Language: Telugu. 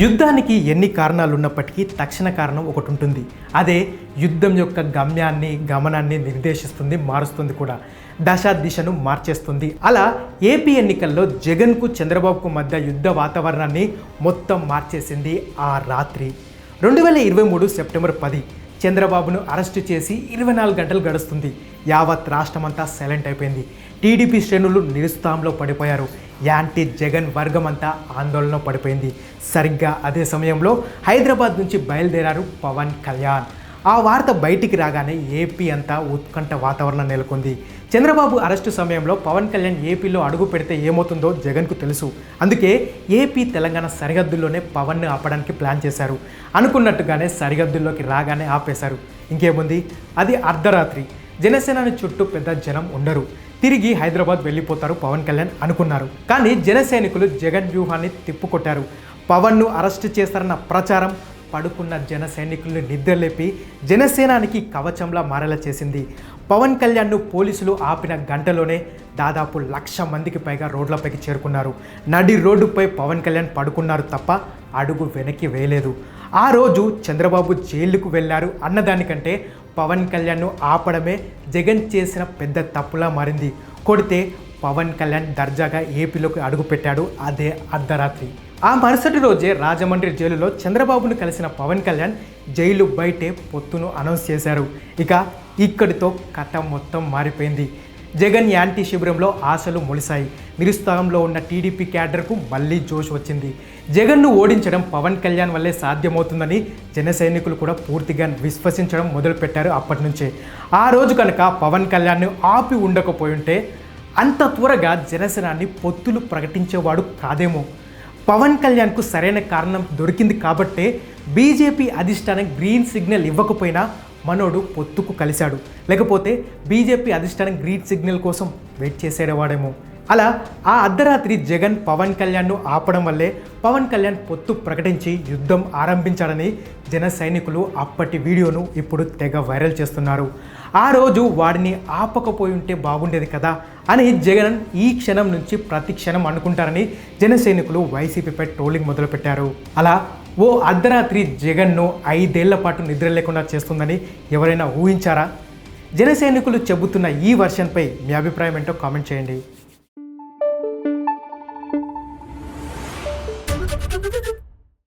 యుద్ధానికి ఎన్ని కారణాలు ఉన్నప్పటికీ తక్షణ కారణం ఒకటి ఉంటుంది అదే యుద్ధం యొక్క గమ్యాన్ని గమనాన్ని నిర్దేశిస్తుంది మారుస్తుంది కూడా. దశ దిశను మార్చేస్తుంది. అలా ఏపీ ఎన్నికల్లో జగన్కు చంద్రబాబుకు మధ్య యుద్ధ వాతావరణాన్ని మొత్తం మార్చేసింది ఆ రాత్రి. రెండు వేల ఇరవై మూడు సెప్టెంబర్ పది చంద్రబాబును అరెస్టు చేసి ఇరవై నాలుగు గంటలు గడుస్తుంది. యావత్ రాష్ట్రమంతా సైలెంట్ అయిపోయింది. టీడీపీ శ్రేణులు నిరుత్సాహంలో పడిపోయారు. యాంటీ జగన్ వర్గం అంతా ఆందోళన పడిపోయింది. సరిగ్గా అదే సమయంలో హైదరాబాద్ నుంచి బయలుదేరారు పవన్ కళ్యాణ్. ఆ వార్త బయటికి రాగానే ఏపీ అంతా ఉత్కంఠ వాతావరణం నెలకొంది. చంద్రబాబు అరెస్టు సమయంలో పవన్ కళ్యాణ్ ఏపీలో అడుగు పెడితే ఏమవుతుందో జగన్కు తెలుసు. అందుకే ఏపీ తెలంగాణ సరిహద్దుల్లోనే పవన్ను ఆపడానికి ప్లాన్ చేశారు. అనుకున్నట్టుగానే సరిహద్దుల్లోకి రాగానే ఆపేశారు. ఇంకేముంది? అది అర్ధరాత్రి. జనసేనని చుట్టూ పెద్ద జనం ఉండరు. తిరిగి హైదరాబాద్ వెళ్ళిపోతారు పవన్ కళ్యాణ్ అనుకున్నారు. కానీ జనసైనికులు జగన్ వ్యూహాన్ని తిప్పుకొట్టారు పవన్ను అరెస్ట్ చేస్తారన్న ప్రచారం పడుకున్న జన సైనికులను నిద్రలేపి జనసేనానికి కవచంలా మారేలా చేసింది. పవన్ కళ్యాణ్ను పోలీసులు ఆపిన గంటలోనే దాదాపు లక్ష మందికి పైగా రోడ్లపైకి చేరుకున్నారు. నడి రోడ్డుపై పవన్ కళ్యాణ్ పడుకున్నారు తప్ప అడుగు వెనక్కి వేయలేదు. ఆ రోజు చంద్రబాబు జైలుకు వెళ్ళారు అన్నదానికంటే పవన్ కళ్యాణ్ను ఆపడమే జగన్ చేసిన పెద్ద తప్పులా మారింది. కొడితే పవన్ కళ్యాణ్ దర్జాగా ఏపీలోకి అడుగుపెట్టాడు అదే అర్ధరాత్రి. ఆ మరుసటి రోజే రాజమండ్రి జైలులో చంద్రబాబును కలిసిన పవన్ కళ్యాణ్ జైలు బయటే పొత్తును అనౌన్స్ చేశారు. ఇక ఇక్కడితో కథ మొత్తం మారిపోయింది. జగన్ యాంటీ శిబిరంలో ఆశలు మొలిశాయి. నిరుత్సాహంలో ఉన్న టీడీపీ క్యాడర్కు మళ్ళీ జోష్ వచ్చింది. జగన్ను ఓడించడం పవన్ కళ్యాణ్ వల్లే సాధ్యమవుతుందని జన సైనికులు కూడా పూర్తిగా విశ్వసించడం మొదలుపెట్టారు అప్పటి నుంచే ఆ రోజు కనుక పవన్ కళ్యాణ్ను ఆపి ఉండకపోయుంటే అంత త్వరగా జనసేనాన్ని పొత్తులు ప్రకటించేవాడు కాదేమో. పవన్ కళ్యాణ్కు సరైన కారణం దొరికింది కాబట్టే బీజేపీ అధిష్టానం గ్రీన్ సిగ్నల్ ఇవ్వకపోయినా మనోడు పొత్తుకు కలిశాడు. లేకపోతే బీజేపీ అధిష్టానం గ్రీన్ సిగ్నల్ కోసం వెయిట్ చేసేవాడేమో. అలా ఆ అర్ధరాత్రి జగన్ పవన్ కళ్యాణ్ను ఆపడం వల్లే పవన్ కళ్యాణ్ పొత్తు ప్రకటించి యుద్ధం ఆరంభించాడని జన సైనికులు అప్పటి వీడియోను ఇప్పుడు తెగ వైరల్ చేస్తున్నారు. ఆ రోజు వాడిని ఆపకపోయి ఉంటే బాగుండేది కదా అని జగన్ ఈ క్షణం నుంచి ప్రతి క్షణం అనుకుంటారని జన సైనికులు వైసీపీపై ట్రోలింగ్ మొదలుపెట్టారు. అలా ఓ అర్ధరాత్రి జగన్ను ఐదేళ్ళ పాటు నిద్ర లేకుండా చేస్తుందని ఎవరైనా ఊహించారా? జన సైనికులు చెబుతున్న ఈ వర్షన్పై మీ అభిప్రాయం ఏంటో కామెంట్ చేయండి.